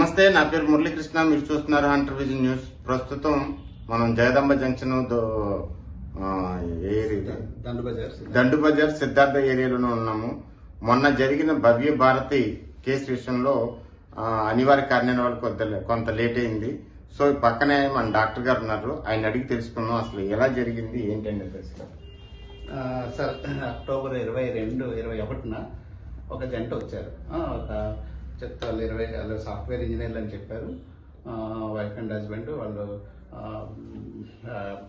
నమస్తే నా పేరు మురళీకృష్ణ మీరు చూస్తున్నారు హంటర్ విజన్ న్యూస్ ప్రస్తుతం మనం జగదంబ జంక్షన్? దండు బజార్ సిద్ధార్థ. ఏరియాలోనే ఉన్నాము. మొన్న జరిగిన భవ్య భారతి కేసు విషయంలో అనివార్య కారణాల వల్ల కొంత కొంత లేట్ అయింది. సో పక్కనే మన డాక్టర్ గారు ఉన్నారు. ఆయన అడిగి తెలుసుకుందాం అసలు ఎలా జరిగింది ఏంటంటే తెలుసు ఆ, సార్ అక్టోబర్ ఇరవై రెండు ఇరవై ఒకటిన ఒక జంట వచ్చారు. ఒక చెత్త వాళ్ళు ఇరవై వాళ్ళు సాఫ్ట్వేర్ ఇంజనీర్లు అని చెప్పారు. వైఫ్ అండ్ హస్బెండ్ వాళ్ళు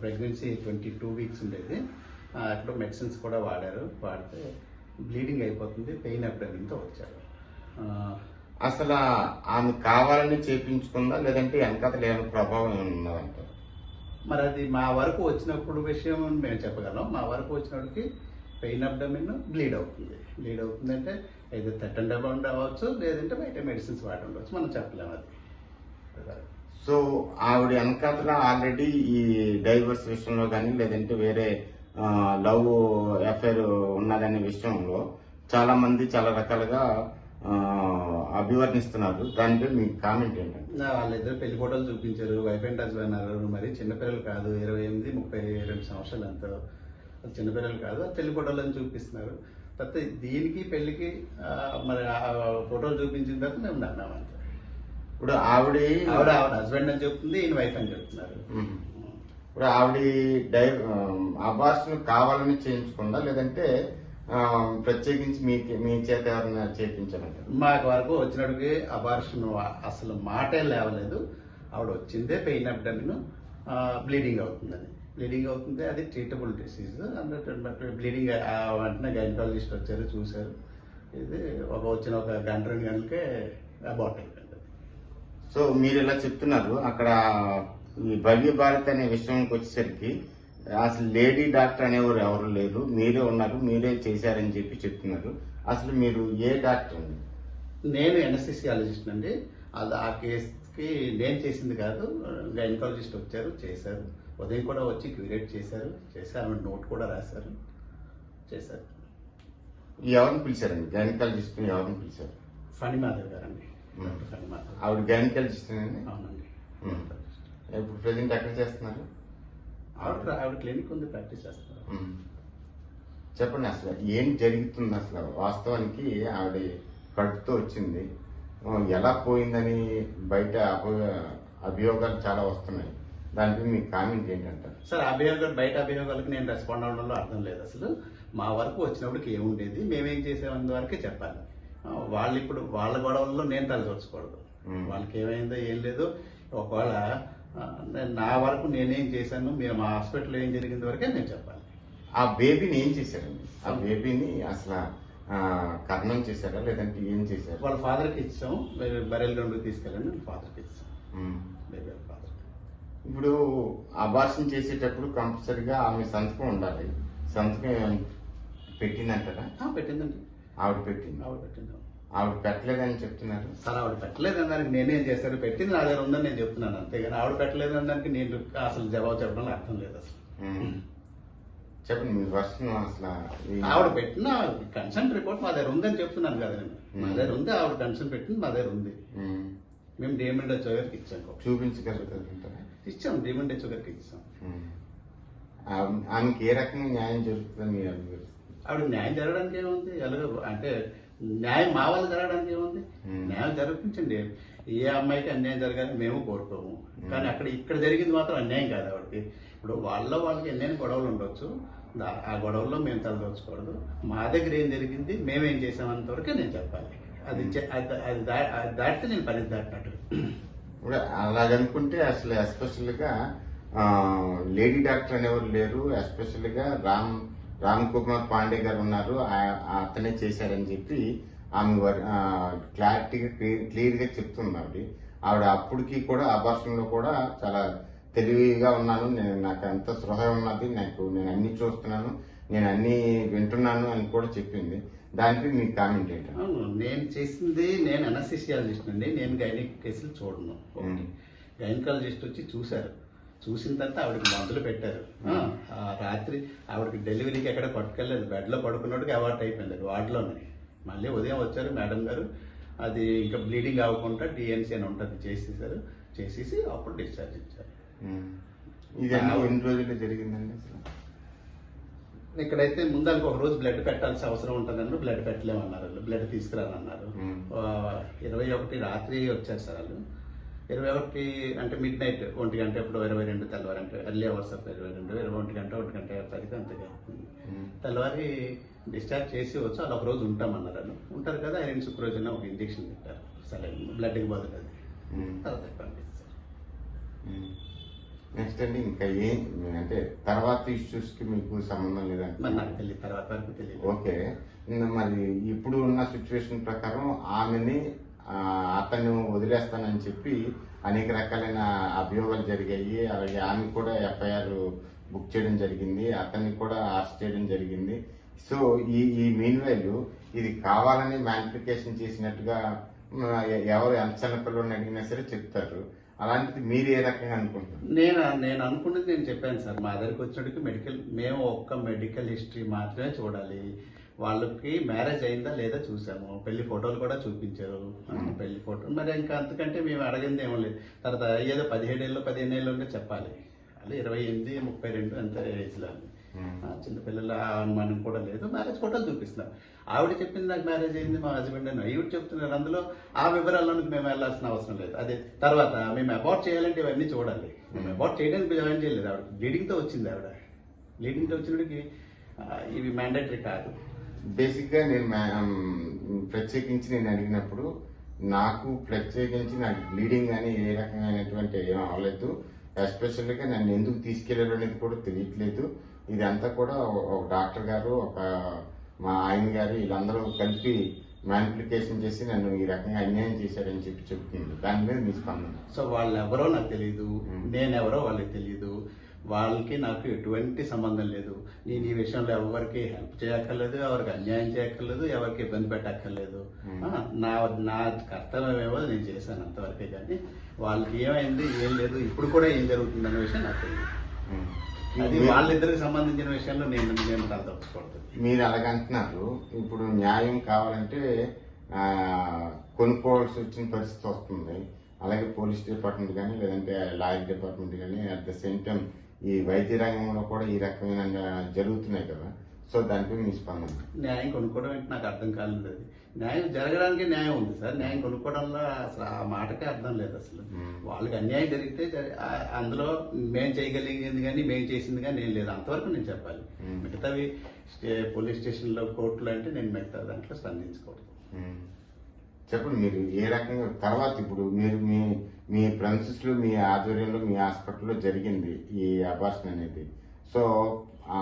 ప్రెగ్నెన్సీ ట్వంటీ టూ వీక్స్ ఉండేది. అక్కడ మెడిసిన్స్ కూడా వాడారు. వాడితే బ్లీడింగ్ అయిపోతుంది పెయిన్ అబ్డమిన్తో వచ్చారు. అసలు ఆమె కావాలని చేపించుకుందా? లేదంటే వెనకాతలు ఏమైనా ప్రభావం ఏమైనా ఉన్నదంటారు మరి అది మా వరకు వచ్చినప్పుడు విషయం మేము చెప్పగలం. మా వరకు వచ్చినప్పటికి పెయిన్ అబ్డమిన్ బ్లీడ్ అవుతుంది. బ్లీడ్ అవుతుంది అంటే ఏదో తెట్టండి అబౌండ్ అవ్వచ్చు లేదంటే బయట మెడిసిన్స్ వాడి ఉండవచ్చు మనం చెప్పలేము అది. సో ఆవిడ వెనకాతల ఆల్రెడీ ఈ డైవర్స్ విషయంలో కానీ లేదంటే వేరే లవ్ అఫైర్ ఉన్నదనే విషయంలో చాలా మంది చాలా రకాలుగా అభివర్ణిస్తున్నారు. దానిపై మీ కామెంట్ ఏంటంటే వాళ్ళిద్దరు పెళ్ళి ఫోటోలు చూపించారు. వైఫ్ అండ్ హస్బెండ్ అన్నారు. మరి చిన్నపిల్లలు కాదు ఇరవై ఎనిమిది ముప్పై రెండు సంవత్సరాలు అంత చిన్నపిల్లలు కాదు పెళ్ళి ఫోటోలను చూపిస్తున్నారు. తర్వాత దీనికి పెళ్ళికి మరి ఫోటోలు చూపించిన తర్వాత మేము నమ్మాము అంతే ఇప్పుడు ఆవిడ ఆవిడ ఆవిడ హస్బెండ్ అని చెప్తుంది ఈయన వైఫ్ అని చెప్తున్నారు. ఇప్పుడు ఆవిడ డై అబార్షన్ కావాలని చేయించుకుందా? లేదంటే ప్రత్యేకించి మీ మీ చేత ఎవరైనా చేయించాలంటారు మాకు వరకు వచ్చినట్టుకి అబార్షన్ అసలు మాటే లేవలేదు. ఆవిడ వచ్చిందే పెయిన్ అబ్డమిన్ బ్లీడింగ్ అవుతుందని. బ్లీడింగ్ అవుతుంది. అది ట్రీటబుల్ డిసీజ్. అందులో బ్లీడింగ్ వెంటనే గైనకాలజిస్ట్ వచ్చారు చూశారు. ఇది ఒక వచ్చిన ఒక గంట రెండు గంటలకే అబార్ట్ అయిపోయింది. సో మీరు ఇలా చెప్తున్నారు అక్కడ ఈ భవ్య భారత్ అనే విషయానికి వచ్చేసరికి అసలు లేడీ డాక్టర్ అనేవారు ఎవరు లేరు. మీరే ఉన్నారు మీరే చేశారని చెప్పి చెప్తున్నారు. అసలు మీరు ఏ డాక్టర్ నేను ఎనస్థిసియాలజిస్ట్ అండి. అది ఆ కేసుకి నేను చేసింది కాదు గైనకాలజిస్ట్ వచ్చారు చేశారు. ఉదయం కూడా వచ్చి క్యూరేట్ చేశారు. చేసి ఆమె నోట్ కూడా రాశారు. చేశారు. ఎవరిని పిలిచారండి. గైనకాలజిస్ట్ ఎవరిని పిలిచారు. ఫణి మాధవ్ గారండి. ఫణి మాధవ్. ఆవిడ గైనకాలజిస్ట్ అండి. అవునండి. ఇప్పుడు ప్రజెంట్ ఎక్కడ చేస్తున్నారు? ఆవిడ ఆవిడ క్లినిక్ ఉంది. ప్రాక్టీస్ చేస్తారు మ్మ్. చెప్పండి అసలు ఏం జరుగుతుంది అసలు? వాస్తవానికి ఆవిడ కడుపుతో వచ్చింది. ఎలా పోయిందని బయట అభి- అభియోగాలు చాలా వస్తున్నాయి. దానిపై మీ కామెంట్ ఏంటంటారు? సార్ అభియోగాలు బయట అభియోగాలకు నేను రెస్పాండ్ అవడంలో అర్థం లేదు అసలు. మా వరకు వచ్చినప్పటికి ఏముండేది? మేమేం చేసామన్న వరకే చెప్పాలి. వాళ్ళు ఇప్పుడు వాళ్ళ గొడవల్లో నేను తలదొచ్చకూడదు మ్మ్. వాళ్ళకి ఏమైందో ఏం లేదు ఒకవేళ నా వరకు నేనేం చేశాను మీరు మా హాస్పిటల్లో ఏం జరిగింది వరకే నేను చెప్పాలి. ఆ బేబీని ఏం చేశారండి? ఆ బేబీని అసలు కర్ణం చేశారా? లేదంటే ఏం చేశారు? వాళ్ళ ఫాదర్కి ఇచ్చాం. బరెల్ గ్రౌండ్కి తీసుకెళ్ళండి ఫాదర్కి ఇచ్చాం. మ్మ్. బేబీ ఇప్పుడు అబార్షన్ చేసేటప్పుడు కంపల్సరిగా ఆమె సంతకం ఉండాలి. సంతకం పెట్టిందంటారా పెట్టిందండి. ఆవిడ పెట్టింది. ఆవిడ పెట్టింది. ఆవిడ పెట్టలేదని చెప్తున్నారు. సార్ ఆవిడ పెట్టలేదు దానికి నేనేం చేశాను? పెట్టింది నా దగ్గర ఉందని నేను చెప్తున్నాను అంతేగాని ఆవిడ పెట్టలేదు దానికి నేను అసలు జవాబు చెప్పడంలో అర్థం లేదు అసలు. చెప్పండి మీ వర్షన్ అసలు ఆవిడ పెట్టిన కన్సల్ట్ రిపోర్ట్ మా దగ్గర ఉందని చెప్తున్నాను కదా నేను. మా. దగ్గర ఉంది ఆవిడ కన్సల్ట్ పెట్టింది మా దగ్గర ఉంది. మ్మ్. డిఎంఎండ్ వచ్చేవారికి ఇచ్చాం. కాపీ. ఇచ్చాం డిఎంఎండ్ వచ్చేవారికి ఇచ్చాం. ఆమెకి ఏ రకంగా న్యాయం జరుగుతుందని మీరు? ఆవిడ న్యాయం జరగడానికి ఏముంది? ఎలాగో అంటే న్యాయం మా వల్ల జరగడానికి ఏముంది. న్యాయం జరిపించండి. ఏ అమ్మాయికి అన్యాయం జరగాలని మేము కోరుకోము. కానీ అక్కడ ఇక్కడ జరిగింది మాత్రం అన్యాయం కాదు ఆవిడకి. ఇప్పుడు వాళ్ళ వాళ్ళకి ఎన్నైనా గొడవలు ఉండొచ్చు. ఆ గొడవల్లో మేము తలదోచకూడదు. మా దగ్గర ఏం జరిగింది మేమేం చేసామంత వరకే నేను చెప్పాలి. అది అది దాటితే నేను పని దాటినట్టు. ఇప్పుడు అలాగనుకుంటే అసలు ఎస్పెషల్గా లేడీ డాక్టర్ అనేవారు లేరు. ఎస్పెషల్గా రామ్ రామ్ కుమార్ పాండే గారు ఉన్నారు. అతనే చేశారని చెప్పి ఆమె క్లారిటీగా క్లియర్గా చెప్తుంది ఆవిడ ఆవిడ అప్పటికి కూడా అభాషణలో కూడా చాలా తెలివిగా ఉన్నాను. నేను నాకు ఎంత సృహ ఉన్నది నాకు నేను అన్ని చూస్తున్నాను నేను అన్ని వింటున్నాను అని కూడా చెప్పింది. దానిపై మీ కామెంట్ అవును నేను చేసింది నేను అనస్థిసియాలజిస్ట్ అండి. నేను గైనిక్ కేసులు చూడను. గైనకాలజిస్ట్ వచ్చి చూశారు. చూసిన తర్వాత ఆవిడకి మందులు పెట్టారు. రాత్రి ఆవిడకి డెలివరీకి ఎక్కడ పట్టుకెళ్ళలేదు. బెడ్లో పడుకున్నట్టుగా అవార్ట్ అయిపోయింది. అది వార్డులోనే. మళ్ళీ ఉదయం వచ్చారు మేడం గారు. అది ఇంకా బ్లీడింగ్ అవ్వకుండా డిఎన్సీ అని ఉంటుంది చేసేసారు. చేసేసి అప్పుడు డిశ్చార్జ్ ఇచ్చారు. ఇదన్నీ ఎన్ని రోజుల్లో జరిగిందండి? ఇక్కడైతే ముందరకు ఒక రోజు బ్లడ్ పెట్టాల్సిన అవసరం ఉంటుందని బ్లడ్ పెట్టలేమన్నారు వాళ్ళు. బ్లడ్ తీసుకురానన్నారు. ఆ, ఇరవై ఒకటి రాత్రి వచ్చారు సార్ వాళ్ళు. ఇరవై ఒకటి అంటే మిడ్ నైట్ ఒంటి గంట ఇప్పుడు ఇరవై రెండు తెల్లవారు అంటే ఎర్లీ అవర్స్ ఆఫ్ ఇరవై రెండు ఇరవై ఒంటి గంట ఒంటి గంట పదికి అంతగా ఉమ్. తెల్లవారి డిశ్చార్జ్ చేసి వచ్చి వాళ్ళు ఒక రోజు ఉంటామన్నారు వాళ్ళు. ఉంటారు కదా ఐరన్ శుక్రోజన ఒక ఇంజెక్షన్ పెట్టారు. సరే బ్లడ్కి బదులు అది. ఉమ్. తర్వాత పంపిస్తారు నెక్స్ట్ అండి ఇంకా ఏం అంటే తర్వాత ఇష్యూస్కి మీకు సంబంధం లేదంటే? మరి నాకు తెలియదు తర్వాత వరకు తెలియదు ఓకే. మరి ఇప్పుడు ఉన్న సిచ్యువేషన్ ప్రకారం ఆమెని అతను వదిలేస్తానని చెప్పి అనేక రకాలైన అభియోగాలు జరిగాయి. అలాగే ఆమె కూడా ఎఫ్ఐఆర్ బుక్ చేయడం జరిగింది. అతన్ని కూడా అరెస్ట్ చేయడం జరిగింది. సో ఈ ఈ మీన్ వైల్ ఇది కావాలని మ్యానిఫికేషన్ చేసినట్టుగా ఎవరు ఎంత చిన్న పిల్లల్ని అడిగినా సరే చెప్తారు. అలాంటిది మీరు ఏ రకంగా అనుకుంటున్నారు? నేను నేను అనుకున్నది నేను చెప్పాను సార్. మా దగ్గరికి వచ్చినప్పటికి మెడికల్ మేము ఒక్క మెడికల్ హిస్టరీ మాత్రమే చూడాలి. వాళ్ళకి మ్యారేజ్ అయిందా లేదా చూసాము. పెళ్ళి ఫోటోలు కూడా చూపించారు. పెళ్ళి ఫోటో మరి ఇంకా అంతకంటే మేము అడగింది ఏమో లేదు. తర్వాత ఏదో పదిహేడు ఏళ్ళు పదిహేను ఏళ్ళు ఉంటే చెప్పాలి. వాళ్ళు ఇరవై ఎనిమిది ముప్పై రెండు అంత ఏజ్లో. చిన్నపిల్లల అనుమానం కూడా లేదు. మ్యారేజ్ ఫోటోలు చూపిస్తున్నారు ఆవిడ చెప్పింది నాకు మ్యారేజ్ అయింది మా హస్బెండ్ అని. ఈవిడ చెప్తున్నారు. అందులో ఆ వివరాల్లోకి మేము వెళ్ళాల్సిన అవసరం లేదు. అదే తర్వాత మేము అబార్ట్ చేయాలంటే ఇవన్నీ చూడాలి. మేము అబార్ట్ చేయడానికి జాయిన్ చేయలేదు. ఆవిడ బ్లీడింగ్తో వచ్చింది ఆవిడ. బ్లీడింగ్తో వచ్చినప్పటికి ఆ, ఇవి మ్యాండేటరీ కాదు. బేసిక్గా నేను మ్, ప్రత్యేకించి నేను అడిగినప్పుడు నాకు ప్రత్యేకించి నాకు బ్లీడింగ్ కానీ ఏ రకమైనటువంటి ఏం అవ్వలేదు. ఎస్పెషల్గా నన్ను ఎందుకు తీసుకెళ్ళారు అనేది కూడా తెలియట్లేదు. ఇదంతా కూడా ఒక డాక్టర్ గారు ఒక మా ఆయన గారు వీళ్ళందరూ కలిపి మ్యానిప్లికేషన్ చేసి నన్ను ఈ రకంగా అన్యాయం చేశారని చెప్పి చెప్తుంది దాని మీద మీ స్పందన? సో వాళ్ళు ఎవరో నాకు తెలియదు. నేనెవరో వాళ్ళకి తెలియదు వాళ్ళకి నాకు ఎటువంటి సంబంధం లేదు. నేను ఈ విషయంలో ఎవరికి హెల్ప్ చేయక్కర్లేదు ఎవరికి అన్యాయం చేయక్కర్లేదు ఎవరికి ఇబ్బంది పెట్టక్కర్లేదు. నా నా కర్తవ్యం ఏమో నేను చేశాను అంతవరకే కానీ వాళ్ళకి ఏమైంది ఏం లేదు ఇప్పుడు కూడా ఏం జరుగుతుంది అనే విషయం నాకు తెలియదు. అది వాళ్ళిద్దరికి సంబంధించిన విషయంలో నేను నేను తలదొచ్చుకోవద్దు మీరు అలాగంటున్నారు ఇప్పుడు న్యాయం కావాలంటే ఆ, కొనుక్కోవాల్సి వచ్చిన పరిస్థితి వస్తుంది. అలాగే పోలీస్ డిపార్ట్మెంట్ కానీ లేదంటే లాయర్ డిపార్ట్మెంట్ కానీ అట్ ద సేమ్ టైం ఈ వైద్య రంగంలో కూడా ఈ రకమైన జరుగుతున్నాయి కదా. సో దానిపై మీ స్పందన? న్యాయం కొనుక్కోవడం అంటే నాకు అర్థం కాలేదు అది న్యాయం జరగడానికి న్యాయం ఉంది సార్. న్యాయం కొనుక్కోవడంలో అసలు ఆ మాటకే అర్థం లేదు అసలు. వాళ్ళకి అన్యాయం జరిగితే అందులో మేము చేయగలిగింది కానీ మేము చేసింది కానీ నేను లేదు. అంతవరకు నేను చెప్పాలి. మిగతావి పోలీస్ స్టేషన్లో కోర్టులో అంటే నేను మిగతా దాంట్లో స్పందించకూడదు. చెప్పండి మీరు ఏ రకంగా తర్వాత ఇప్పుడు మీరు మీ మీ ప్రిన్సెస్లో మీ ఆధ్వర్యంలో మీ హాస్పిటల్లో జరిగింది ఈ అబార్షన్ అనేది. సో ఆ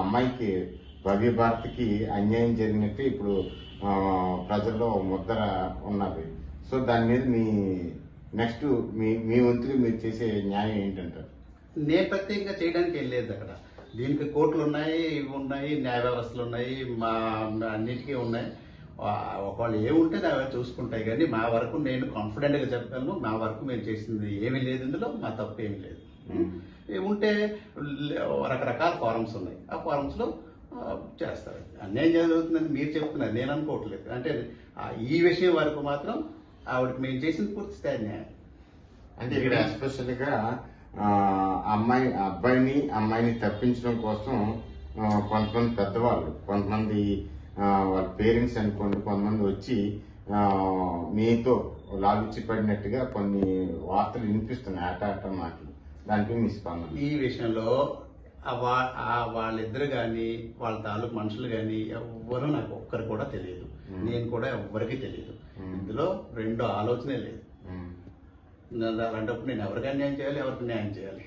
అమ్మాయికి భవ్య భారత్కి అన్యాయం జరిగినట్టు ఇప్పుడు ప్రజల్లో ముద్ర ఉన్నది. సో దాని మీద మీ నెక్స్ట్ మీ మీ వంతుగా మీరు చేసే న్యాయం ఏంటంటారు? నేను ప్రత్యేకంగా చేయడానికి వెళ్ళలేదు అక్కడ. దీనికి కోర్టులు ఉన్నాయి ఇవి ఉన్నాయి న్యాయ వ్యవస్థలు ఉన్నాయి మా అన్నిటికీ ఉన్నాయి. ఒకవేళ ఏముంటే అవి చూసుకుంటాయి. కానీ మా వరకు నేను కాన్ఫిడెంట్గా చెప్పగలను మా వరకు మేము చేసింది ఏమీ లేదు ఇందులో మా తప్పు ఏమీ లేదు. ఉంటే రకరకాల ఫారమ్స్ ఉన్నాయి. ఆ ఫారమ్స్లో చేస్తారు. అన్యాయం జరుగుతుందని మీరు చెప్తున్నారు. నేను అనుకోవట్లేదు. అంటే ఈ విషయం వరకు మాత్రం ఆవిడకి మేము చేసింది పూర్తి స్థాయి న్యాయం. అంటే ఇక్కడ ఎస్పెషల్గా అమ్మాయి అబ్బాయిని అమ్మాయిని తప్పించడం కోసం కొంతమంది పెద్దవాళ్ళు కొంతమంది వాళ్ళ పేరెంట్స్ అనుకోండి కొంతమంది వచ్చి మీతో లాలుచి పడినట్టుగా కొన్ని వార్తలు వినిపిస్తున్నాయి ఆట ఆట మాటలు దానిపై మీ స్పందన. ఈ విషయంలో వాళ్ళిద్దరు కానీ వాళ్ళ తాలూకు మనుషులు కానీ ఎవ్వరూ నాకు ఒక్కరు కూడా తెలియదు. నేను కూడా ఎవ్వరికీ తెలియదు. ఇందులో రెండు ఆలోచనే లేదు. అలాంటప్పుడు నేను ఎవరికి అన్యాయం చేయాలి ఎవరికి న్యాయం చేయాలి.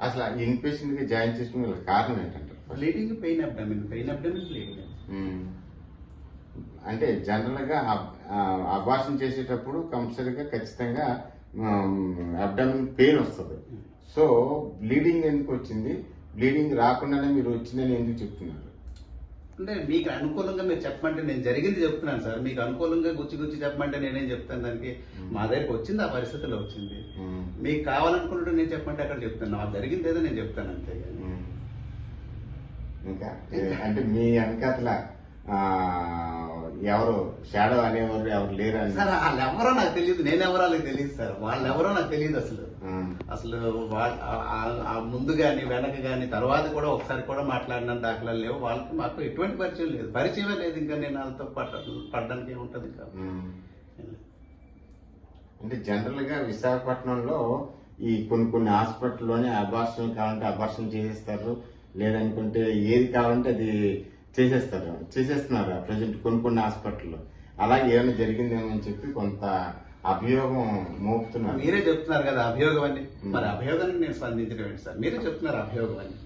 అసలు ఇన్పేషెంట్గా జాయిన్ చేసిన కారణం ఏంటంటారు? Bleeding pain abdomen pain abdomen bleeding. Um. అంటే జనరల్గా అభాషణ చేసేటప్పుడు కంపల్సరీగా ఖచ్చితంగా అబ్డమిన్ పెయిన్ వస్తుంది. సో బ్లీడింగ్ ఎందుకు వచ్చింది? బ్లీడింగ్ రాకుండానే మీరు వచ్చిందని ఎందుకు చెప్తున్నారు? అంటే మీకు అనుకూలంగా మీరు చెప్పమంటే నేను జరిగింది చెప్తున్నాను సార్. మీకు అనుకూలంగా గుచ్చి గుచ్చి చెప్పమంటే నేనేం చెప్తాను దానికి? మా దగ్గరికి వచ్చింది ఆ పరిస్థితిలో వచ్చింది. మీకు కావాలనుకుంటే నేను చెప్పమంటే అక్కడ చెప్తాను. నాకు జరిగింది ఏదో నేను చెప్తాను అంతే. ఇంకా? అంటే మీ వెనకాతల ఎవరు షాడో అనేవారు ఎవరు లేరు అని సార్ వాళ్ళు ఎవరో నాకు తెలియదు నేను ఎవరో వాళ్ళకి తెలియదు సార్. వాళ్ళు ఎవరో నాకు తెలియదు అసలు. అసలు ముందు కానీ వెనక కానీ తర్వాత కూడా ఒకసారి కూడా మాట్లాడిన దాఖలాలు లేవు. వాళ్ళకి మాకు ఎటువంటి పరిచయం లేదు. పరిచయమే లేదు. ఇంకా నేను వాళ్ళతో పడ్డ పడ్డానికి ఏముంటుంది ఇంకా. అంటే జనరల్గా విశాఖపట్నంలో ఈ కొన్ని కొన్ని హాస్పిటల్లోనే అబార్షన్ కావాలంటే అబార్షన్ చేసేస్తారు లేదనుకుంటే ఏది కావాలంటే అది చేసేస్తారు. చేసేస్తున్నారు ప్రజెంట్ కొన్ని కొన్ని హాస్పిటల్లో. అలాగే ఏమైనా జరిగిందేమో అని చెప్పి కొంత అభియోగం మోపుతున్నారు. మీరే చెప్తున్నారు కదా అభియోగం అని. మరి అభియోగానికి నేను స్పందించడం ఏంటి సార్? మీరే చెప్తున్నారు అభియోగం అని.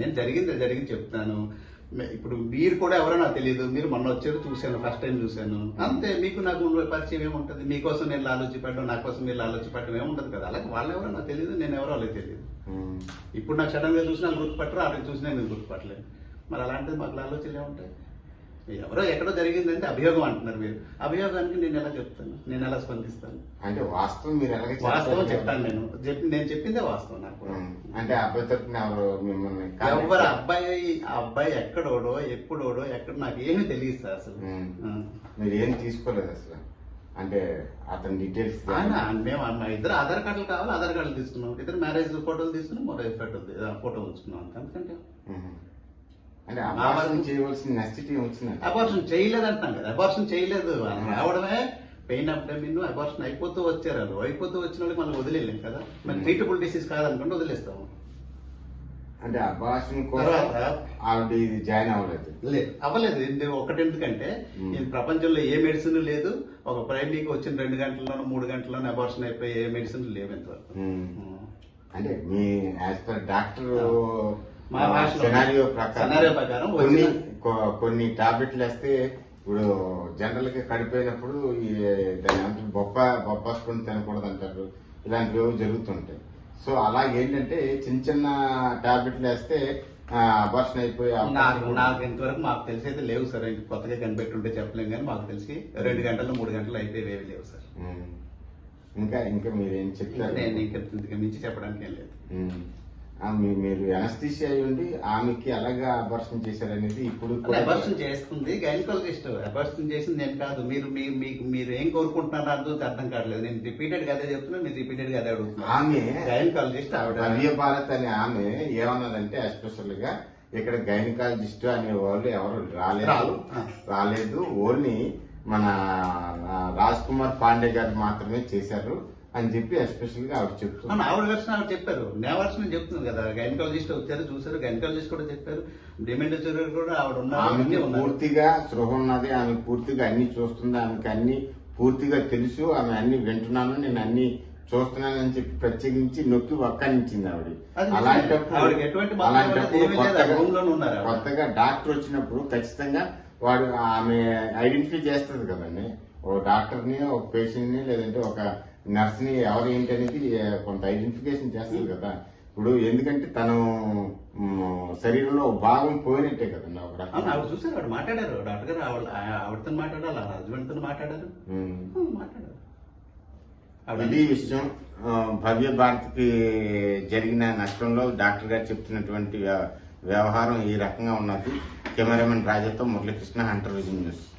నేను జరిగింది జరిగింది చెప్తున్నాను ఇప్పుడు మీరు కూడా ఎవరో నాకు తెలియదు మీరు మొన్న వచ్చారు చూశాను ఫస్ట్ టైం చూశాను. అంతే మీకు నాకు పరిచయం ఏముంటుంది? మీకోసం నేను ఆలోచించడం నా కోసం మీరు ఆలోచించడం ఏముంటుంది కదా? అలాగే వాళ్ళు ఎవరో నాకు తెలియదు నేను ఎవరో వాళ్ళకి తెలియదు. ఇప్పుడు నాకు సడన్గా చూసినా గుర్తుపట్టరు ఆడికి చూసినా నేను గుర్తుపట్టలేదు మరి అలాంటిది మాకు ఆలోచనలు ఏముంటాయి ఎవరో ఎక్కడో జరిగిందంటే అభియోగం అంటున్నారు మీరు అభియోగానికి నేను ఎలా చెప్తాను? నేను ఎలా స్పందిస్తాను? అంటే వాస్తవం మీరు ఎలాగ వాస్తవం? చెప్తాను నేను. చెప్పి నేను చెప్పిందే వాస్తవం నాకు. అంటే అబ్బాయి తరపున ఎవరు మిమ్మల్ని ఎవరు అబ్బాయి ఆ అబ్బాయి ఎక్కడోడో ఎప్పుడోడో ఎక్కడ నాకు ఏమీ తెలియదు సార్ అసలు. మీరు ఏం తీసుకోలేదు అసలు? అంటే అతని డీటెయిల్స్ మేము మా ఇద్దరు ఆధార్ కార్డులు కావాలి ఆధార్ కార్డులు తీసుకున్నాం. ఇద్దరు మ్యారేజ్ ఫోటోలు తీసుకున్నాం ఫోటోలు ఫోటో ఉంచుకున్నాం అంతే. అంటే అబార్షన్ చేయవలసిన నెసిటీ వచ్చిందండి అబార్షన్ చేయలేదు అంటున్నాం కదా. అబార్షన్ చేయలేదు. వాళ్ళు రావడమే పెయిన్ అబ్డమిన్ అబార్షన్ అయిపోతూ వచ్చారు. వాళ్ళు అయిపోతూ వచ్చిన వాళ్ళకి మనం వదిలేలేం కదా. మరి. ట్రీటబుల్ డిసీజ్ కాదనుకుంటే వదిలేస్తాము. అంటే అబార్షన్ తర్వాత ఆవిడ ఇది జాయిన్ అవ్వలేదు. లేదు అవ్వలేదు. ఇది ఒకటి ఎందుకంటే. ఈ ప్రపంచంలో ఏ మెడిసిన్ లేదు. ఒక ప్రైమరీకి వచ్చిన రెండు గంటల్లోనూ మూడు గంటల్లోనూ అబార్షన్ అయిపోయి ఏ మెడిసిన్ లేవు ఇంతవరకు. అంటే మీ యాజ్ పర్ డాక్టర్ మా భాషలో సినారియో ప్రకారం కొన్ని కొన్ని టాబ్లెట్లు వేస్తే ఇప్పుడు జనరల్గా కడిపోయినప్పుడు ఈ దాని బొప్ప బొప్పాసుకొని తినకూడదు అంటారు ఇలాంటివి జరుగుతుంటాయి. సో అలా ఏంటంటే చిన్న చిన్న టాబ్లెట్లు వేస్తే అబార్షన్ అయిపోయి నాకు ఇంతవరకు మాకు తెలిసి అయితే లేవు సార్. కొత్తగా కనిపెట్టుంటే చెప్పలేం కానీ మాకు తెలిసి రెండు గంటలు మూడు గంటలు అయిపోయేవి లేవు సార్. ఉమ్. ఇంకా ఇంకా మీరేం ఇంకా చెప్తారు నేను ఇంకా ఇంతకు మించి చెప్పడానికి ఏం లేదు. ఉమ్. ఆ, మీ- మీరు అనస్థిషియా అయి ఉండి ఆమెకి ఎలాగా అబార్షన్ చేశారనేది ఇప్పుడు అబార్షన్ చేస్తుంది గైనకాలజిస్ట్ అబార్షన్ చేసింది నేను కాదు. మీరు మీకు మీరు ఏం కోరుకుంటున్నారో అర్థం అర్థం కావట్లేదు. నేను రిపీటెడ్గా అదే చెప్తున్నా మీరు రిపీటెడ్గా అదే అడుగుతున్నా. ఆమె గైనకాలజిస్ట్ ఆవిడ. రవియ భారత్ అనే ఆమె ఏమన్నదంటే ఎస్పెషల్గా ఇక్కడ గైనకాలజిస్ట్ అనే వాళ్ళు ఎవరు రాలేదు. రాలేదు. ఓన్లీ మన రాజ్ కుమార్ పాండే గారు మాత్రమే చేశారు. అని చెప్పి ఎస్పెషల్గా ఆవిడ చెప్తుంది. అవును, ఆవిడ వర్షన్ ఆవిడ చెప్పారు. నా వర్షన్ చెప్తున్నాను కదా. గైనకాలజిస్ట్ వచ్చారు చూసారు గైనకాలజిస్ట్ కూడా చెప్పారు. డిమెండ్ కూడా ఆవిడ ఉన్నారు ఆమెకి. పూర్తిగా స్పృహ ఉన్నది ఆమె పూర్తిగా అన్ని చూస్తుంది ఆమెకి అన్ని పూర్తిగా తెలుసు ఆమె అన్ని వింటున్నాను నేను అన్ని చూస్తున్నానని చెప్పి ప్రత్యేకించి నొక్కి వక్కానించింది ఆవిడ. అలాంటప్పుడు కొత్తగా- డాక్టర్ వచ్చినప్పుడు ఖచ్చితంగా వాడు ఆమె ఐడెంటిఫై చేస్తుంది కదండి. ఒక డాక్టర్ని ఒక పేషెంట్ని లేదంటే ఒక నర్స్ని ఎవరు ఏంటి అనేది కొంత ఐడెంటిఫికేషన్ చేస్తుంది కదా. ఇప్పుడు ఎందుకంటే తను శరీరంలో భాగం పోయినట్టే కదండి ఒక రకంగా. ఆవిడ చూసారు ఆవిడ మాట్లాడారు. డాక్టర్ గారు ఆవిడ ఆవిడతో మాట్లాడారు వాళ్ళ హస్బెండ్తో మాట్లాడారు. ఆ, మాట్లాడారు. ఇది విషయం ఆ, భవ్య భారత్కి జరిగిన నష్టంలో డాక్టర్ గారు చెప్తున్నటువంటి వ్య- వ్యవహారం ఈ రకంగా ఉన్నది. కెమెరామెన్ రాజాతో మురళీకృష్ణ హంటర్ విజన్ న్యూస్.